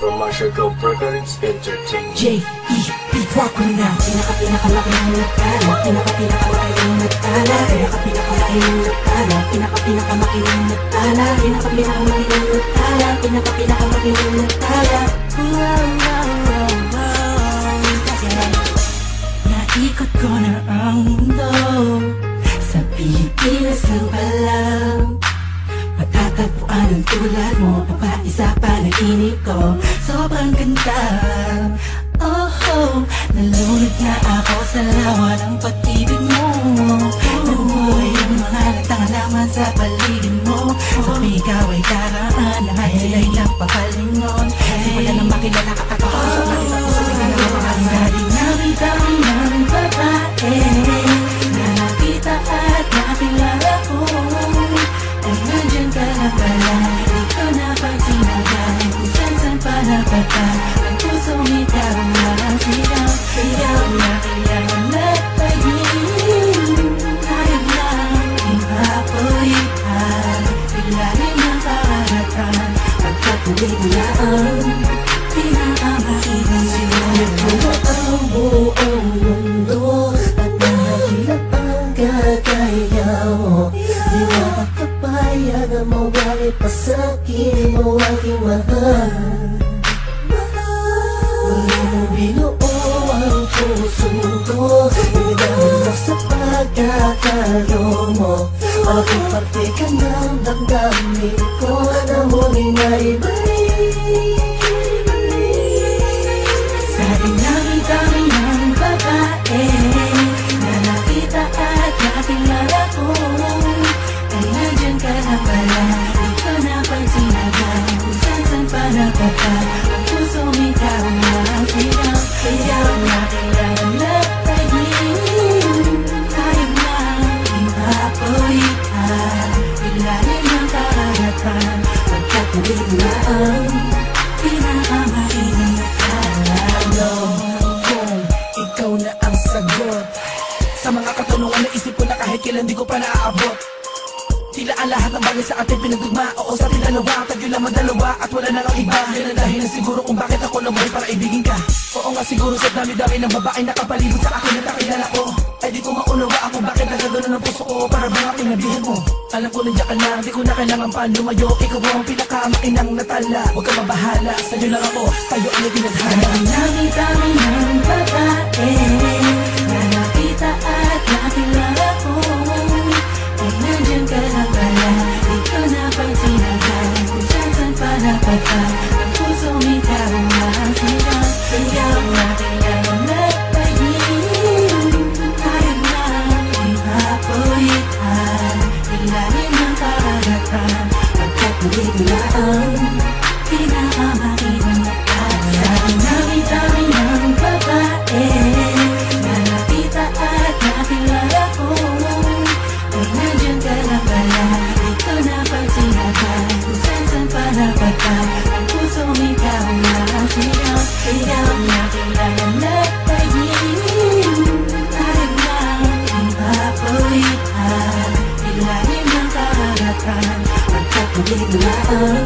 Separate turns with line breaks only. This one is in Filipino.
Marsha Go Burger, it's entertaining
J.E.B. Rock ko na Pinaka pinakalaki ng nagtala Pinaka pinakalaki ng nagtala Pinaka pinakalaki ng nagtala Pinaka pinakamaki ng nagtala Pinaka pinakamaki ng nagtala Pinaka pinakamaki ng nagtala Naikot ko na ang mundo Sa Pilipinas lang palang Matatagpuan ang tulad mo Papaisa pa nainip ko. Sobrang ganda. Oh, oh. Nalunod na ako sa lawa ng pag-ibig mo. Nabuhay ang mga natangalaman sa paligid mo. Sa ikaw ay karaan Lahat sila'y nagpapalingon Simula nang makilala ka at ako Sa mga sa puso ay nagpapakasin napata Ang pusong ikaw ang sigaw Sigaw na kailangan na tayin Kaya na ipapulitan Biglanin ang karagatan Pagkatuloy na ang Pinakamakilang sigaw Nagbuo ang buong mundo At nahagilap ang kagaya mo Di mo aking mahal ko Binigawan mo sa pagkakalo mo Malaking parte ka ng damdamin ko Na muli na ibalik Sa dinami-dami ng babae Na nakita at nakilala ko Ay nandyan ka na pala Di ko napagsinagan Kung saan-saan pa napata Ang puso ikaw na ang sigaw Sigaw na ang Pinakamainang
Alam kong ikaw na ang sagot Sa mga katanungan na isip ko na kahit kailan di ko pa naaabot Tila ang lahat ng bagay sa ating pinagdugma Oo sa ating dalawa, tayo lang dalawa At wala na lang iba Yan ang dahilan siguro kung bakit ako nabuhay para ibigin ka Oo nga siguro sa dami-dami ng babae nakapalibot sa akin at nakilala ko Ay di ko maunawa ako bakit nagagano ng puso ko Para bang aking nabihan mo. Alam ko nandiyan ka na, di ko na kailangan pa lumayo. Ikaw ang pinakamainang natala Huwag ka mabahala, sa'yo lang ako. Tayo ang itinadhana
Dami-dami Pagkatuloy na ang Pinakamakinang karagatan Pagkatuloy na ang Pinakamakinang